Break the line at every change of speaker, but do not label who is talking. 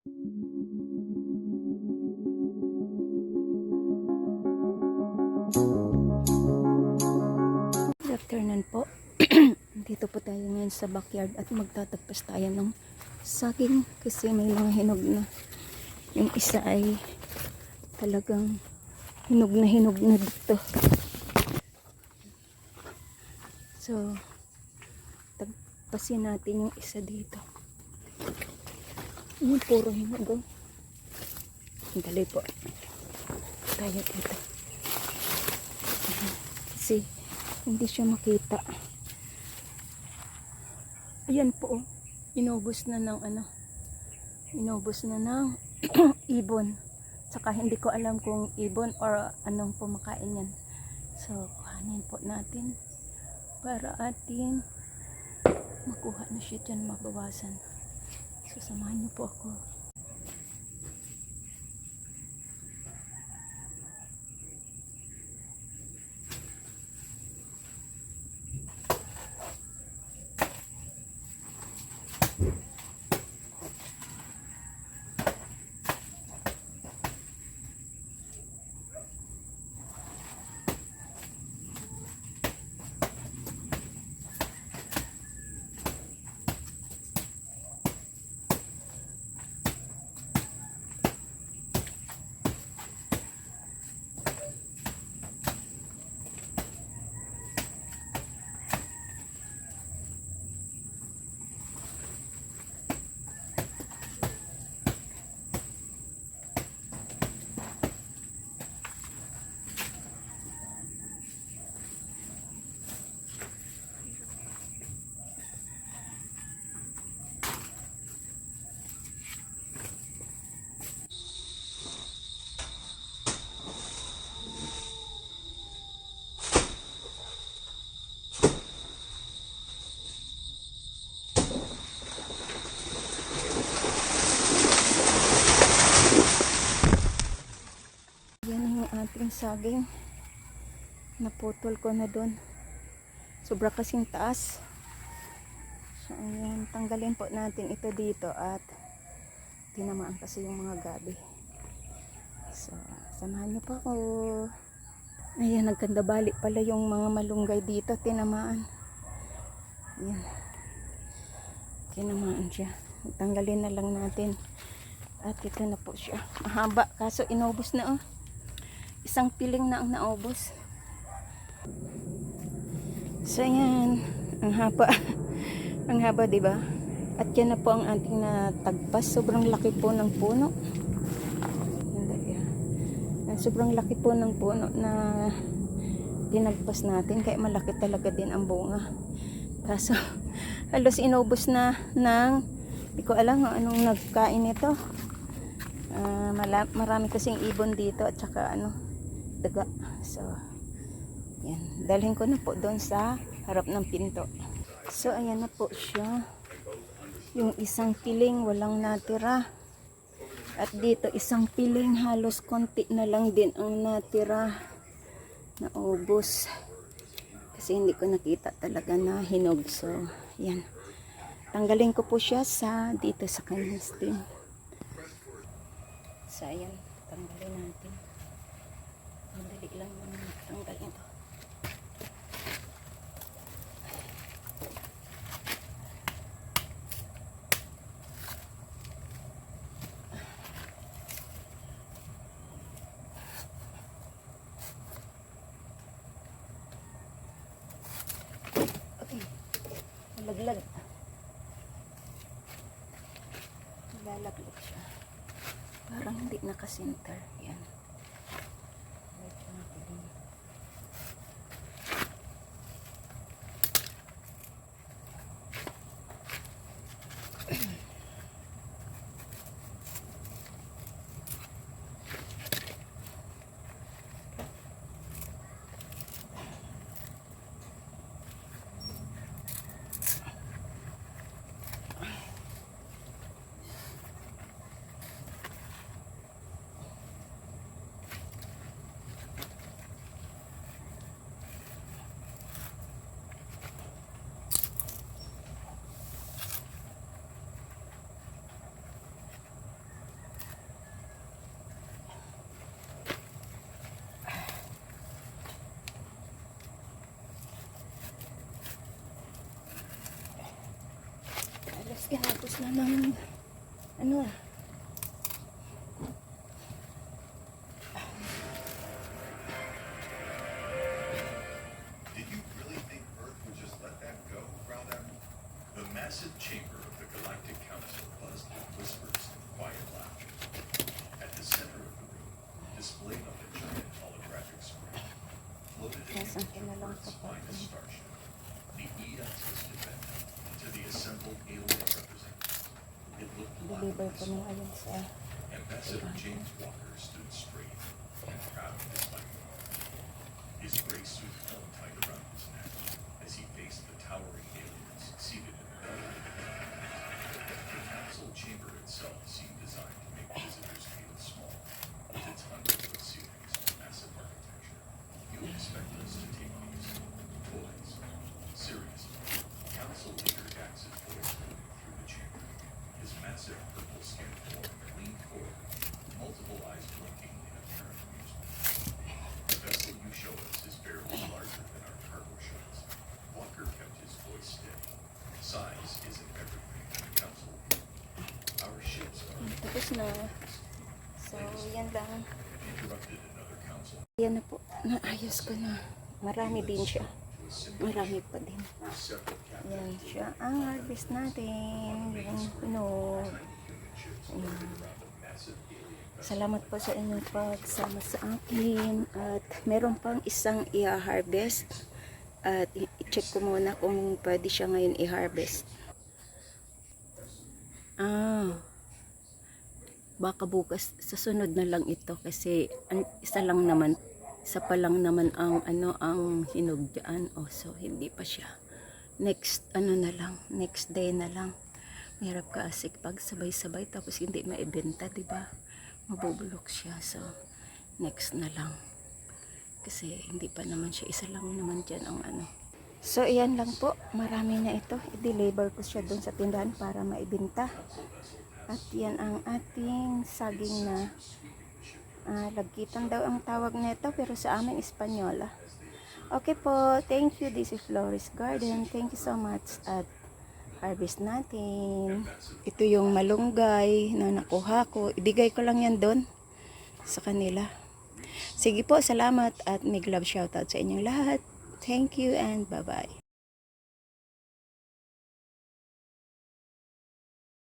Good afternoon po. Dito po tayo ngayon sa backyard at magtatagpas tayo ng saging kasi may mga hinog na. Yung isa ay talagang hinog na hinog na dito. So, tagpasin natin yung isa dito. Yung puro hinog oh. Dali po. Tayo dito. Kasi hindi siya makita. Ayan po oh. Inubos na ng ano. Inubos na ng ibon. Saka hindi ko alam kung ibon or anong pumakain yan. So, kuhanin po natin para atin makuha na siya dyan mabawasan. So, samahan niyo po ako. Yung saging. Naputol ko na doon. Sobra kasing taas. So, ayan. Tanggalin po natin ito dito at tinamaan kasi yung mga gabi. So, samahan niyo po ako. Ayan, nagkanda balik pala yung mga malunggay dito. Tinamaan. Ayan. Tinamaan siya. Tanggalin na lang natin. At ito na po siya. Mahaba. Kaso inubos na oh. Isang piling na ang naubos. So yan. Ang haba. ang haba, ba? At yan na po ang ating natagpas. Sobrang laki po ng puno. Ah. Sobrang laki po ng puno na tinagpas natin. Kaya malaki talaga din ang bunga. Kaso, halos inubos na ng hindi ko alam anong nagkain ito. Ah, mala- marami kasing ibon dito at saka ano, daga. So, yan. Dalhin ko na po doon sa harap ng pinto. So, ayan na po siya. Yung isang piling walang natira. At dito isang piling halos konti na lang din ang natira. Naubos. Kasi hindi ko nakita talaga na hinog. So, yan. Tanggalin ko po siya sa dito sa kanyang stem. So, ayan. Tanggalin natin. Madali lang naman tanggal ito. Okay. Malaglag. Lalaglag siya. Parang hindi nakasinter. Yan. Na ng ano ah.
Ambassador James Walker stood straight and proud of his microphone. His gray suit felt tight around his neck as he faced the towering aliens seated in. The council chamber
Tapos na. So, yan lang. Yan na po. Naayos ko na. Marami din siya. Marami pa din. Yan siya ang harvest natin. Yung puno.
human ships floated around a massive alien vessel.
Salamat po sa inyong pagsama sa akin. At meron pang isang i-harvest. At i-check ko muna kung pwede siya ngayon i-harvest. Ah. Baka bukas sa sunod na lang ito kasi isa lang naman isa pa lang naman ang ano ang hinog dyan. Oh, so hindi pa siya. Next ano na lang, next day na lang. Mahirap kasi pag sabay-sabay tapos hindi maibenta, di ba? Mabubulok siya. So, next na lang. Kasi hindi pa naman siya, isa lang naman dyan ang ano. So, iyan lang po. Marami na ito. I-deliver ko siya doon sa tindahan para maibenta. At yan ang ating saging na ah, lagkitan daw ang tawag nito pero sa amin Espanyola. Okay po. Thank you. This is Flores Garden. Thank you so much. At harvest natin. Ito yung malunggay na nakuha ko. Ibigay ko lang yan doon sa kanila. Sige po, salamat at big love shoutout sa inyong lahat. Thank you and bye-bye.